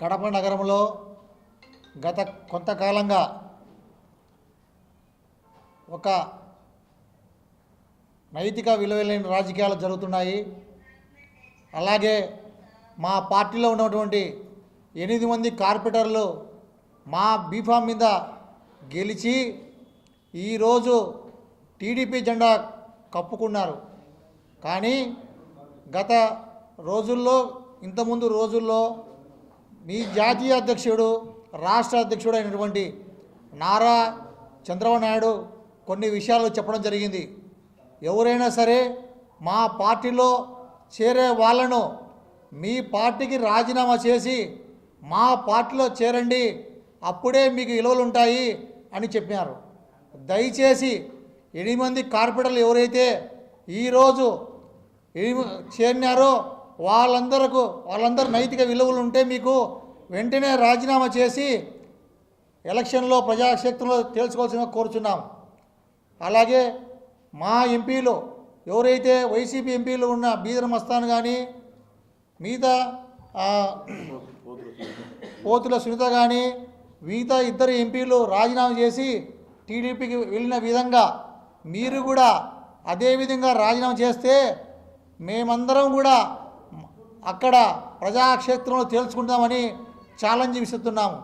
కడప నగరంలో గత కొంతకాలంగా ఒక నైతిక విలువలేని రాజకీయాలు జరుగుతున్నాయి. అలాగే మా పార్టీలో ఉన్నటువంటి ఎనిమిది మంది కార్పొరేటర్లు మా బీఫామ్ మీద గెలిచి ఈరోజు టీడీపీ జెండా కప్పుకున్నారు. కానీ గత రోజుల్లో ఇంతకుముందు రోజుల్లో మీ జాతీయ అధ్యక్షుడు రాష్ట్ర అధ్యక్షుడు అయినటువంటి నారా చంద్రబాబు నాయుడు కొన్ని విషయాలు చెప్పడం జరిగింది. ఎవరైనా సరే మా పార్టీలో చేరే వాళ్ళను మీ పార్టీకి రాజీనామా చేసి మా పార్టీలో చేరండి అప్పుడే మీకు విలువలు ఉంటాయి అని చెప్పారు దయచేసి ఎనిమిది మంది కార్పొరేటర్లు ఎవరైతే ఈరోజు చేరినారో వాళ్ళందరకు వాళ్ళందరూ నైతిక విలువలు ఉంటే మీకు వెంటనే రాజీనామా చేసి ఎలక్షన్లో ప్రజాశక్తిలో తెలుసుకోవాల్సిన కోరుచున్నాం. అలాగే మా ఎంపీలు ఎవరైతే వైసీపీ ఎంపీలు ఉన్న బీదర్ మస్తాన్ కానీ మిగతా పోతుల సునీత కానీ మిగతా ఇద్దరు ఎంపీలు రాజీనామా చేసి టీడీపీకి వెళ్ళిన విధంగా మీరు కూడా అదే విధంగా రాజీనామా చేస్తే మేమందరం కూడా అక్కడ ప్రజాక్షేత్రంలో తేల్చుకుంటామని ఛాలెంజ్ విసురుతున్నాము.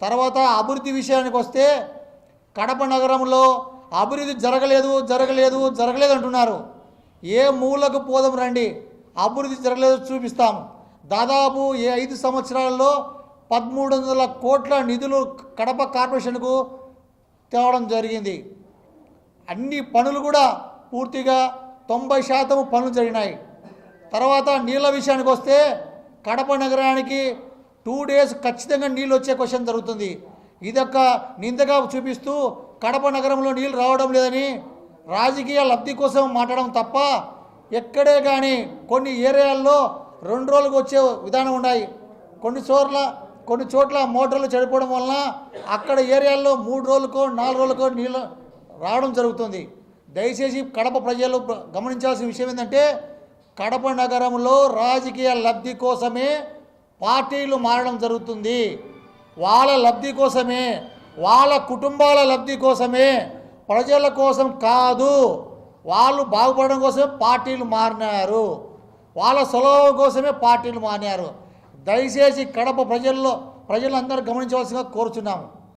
తర్వాత అభివృద్ధి విషయానికి వస్తే కడప నగరంలో అభివృద్ధి జరగలేదు జరగలేదు జరగలేదు అంటున్నారు. ఏ మూలకు పోదాం రండి అభివృద్ధి జరగలేదు చూపిస్తాం దాదాపు ఏ ఐదు సంవత్సరాల్లో పదమూడు వందల కోట్ల నిధులు కడప కార్పొరేషన్కు తేవడం జరిగింది. అన్ని పనులు కూడా పూర్తిగా తొంభై శాతం పనులు జరిగినాయి. తర్వాత నీళ్ళ విషయానికి వస్తే కడప నగరానికి టూ డేస్ ఖచ్చితంగా నీళ్ళు వచ్చే క్వశ్చన్ జరుగుతుంది. ఇదొక నిందగా చూపిస్తూ కడప నగరంలో నీళ్ళు రావడం లేదని రాజకీయ లబ్ధి కోసం మాట్లాడడం తప్ప ఎక్కడే కానీ కొన్ని ఏరియాల్లో రెండు రోజులకు వచ్చే విధానం ఉన్నాయి. కొన్ని చోట్ల కొన్ని చోట్ల మోటార్లు చెడిపోవడం వలన అక్కడ ఏరియాల్లో మూడు రోజులకో నాలుగు రోజులకో నీళ్ళు రావడం జరుగుతుంది. దయచేసి కడప ప్రజలు గమనించాల్సిన విషయం ఏంటంటే కడప నగరంలో రాజకీయ లబ్ధి కోసమే పార్టీలు మారడం జరుగుతుంది. వాళ్ళ లబ్ధి కోసమే వాళ్ళ కుటుంబాల లబ్ధి కోసమే ప్రజల కోసం కాదు. వాళ్ళు బాగుపడడం కోసమే పార్టీలు మారినారు. వాళ్ళ సులభం కోసమే పార్టీలు మారినారు. దయచేసి కడప ప్రజల్లో ప్రజలందరూ గమనించవలసిందిగా కోరుచున్నాము.